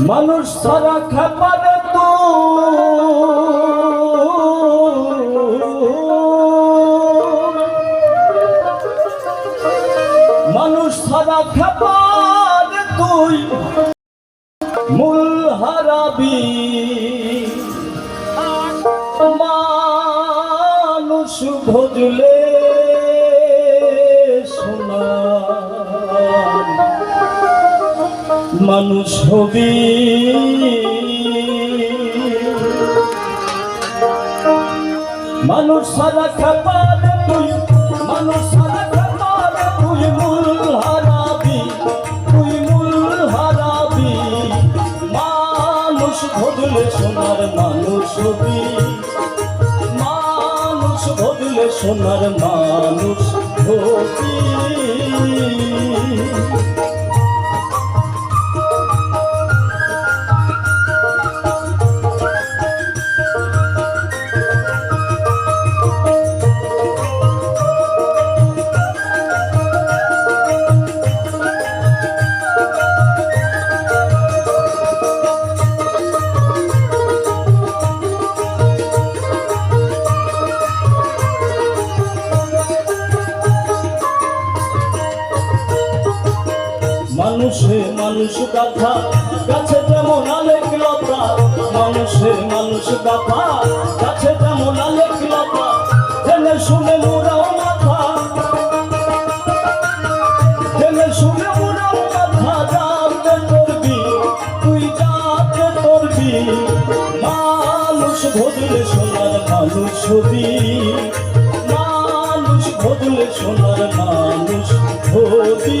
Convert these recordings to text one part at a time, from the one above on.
মানুষ সারা খাপারে তো মানুষ সারা খাপারে তুই। মূল হারাবি। মানুষ ভজলে মানুষ হবি। মানুষ সারা খাবার তুই, মানুষ সারা খাবার তুই মূল হারাবি, তুই মূল হারাবি। মানুষ ভজলে সোনার মানুষ হবি। মানুষ ভজলে সোনার মানুষ হবি। মানুষে কথা কাছে যেমন আলেক লতা মানুষে মানুষ কথা কাছে যেমন আলেক লতা জেনে শুনে মোরাও মাথা। জেনে শুনে মোরাও মাথা যাতে করবি, তুই যাতে করবি, মানুষ ভজলে সোনার মানুষ হবি মানুষ ভজলে সোনার মানুষ হবি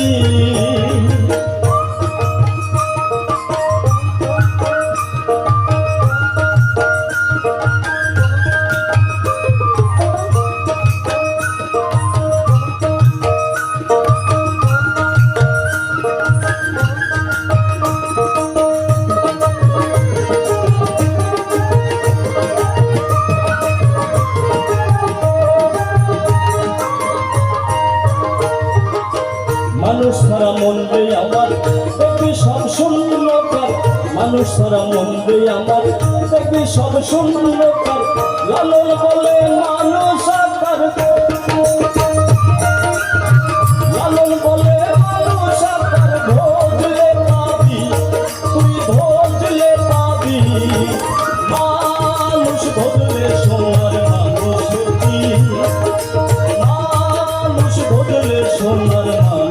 মানুষ সারা মন আমার। দেখবি সব শূন্যকার মানুষ সারা মন আমার। দেখবি সব শূন্যকার লালন বলে মানুষ আকার লালন মানুষ আকার সোনার মানুষ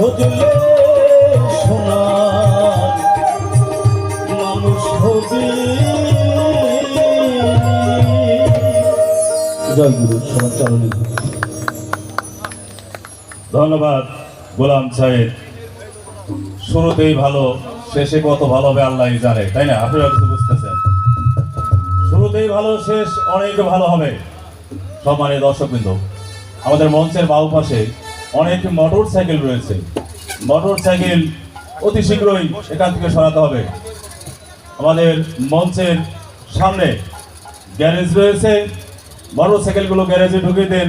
মানুষ জয় গুরু ধন্যবাদ গোলাম সাহেব। শুরুতেই ভালো, শেষে কত ভালো হবে আল্লাহ জানে, তাই না? আপনারা কিছু বুঝতেছেন? শুরুতেই ভালো, শেষ অনেক ভালো হবে। সম্মানের দর্শকবৃন্দ, আমাদের মঞ্চের বাউ পাশে অনেক মোটর সাইকেল রয়েছে। মোটর সাইকেল অতি শীঘ্রই এখান থেকে সরাতে হবে। আমাদের মঞ্চের সামনে গ্যারেজ রয়েছে। মোটর সাইকেলগুলো গ্যারেজে ঢুকিয়ে দেন।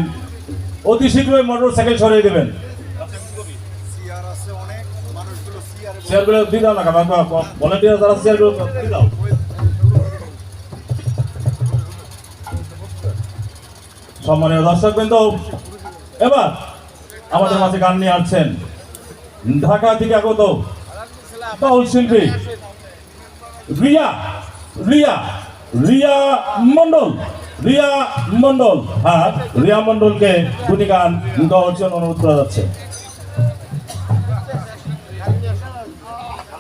অতি শীঘ্রই মোটর সাইকেল সরিয়ে দেবেন। না সম্মানীয় দর্শক বিন্দু এবার আমাদের মাঝে গান নিয়ে আসছেন। ঢাকা থেকে আগত বাউল শিল্পী রিয়া রিয়া রিয়া মন্ডল রিয়া মন্ডল হ্যাঁ রিয়া মন্ডলকে দুটি গান গাওয়ার জন্য অনুরোধ করা যাচ্ছে।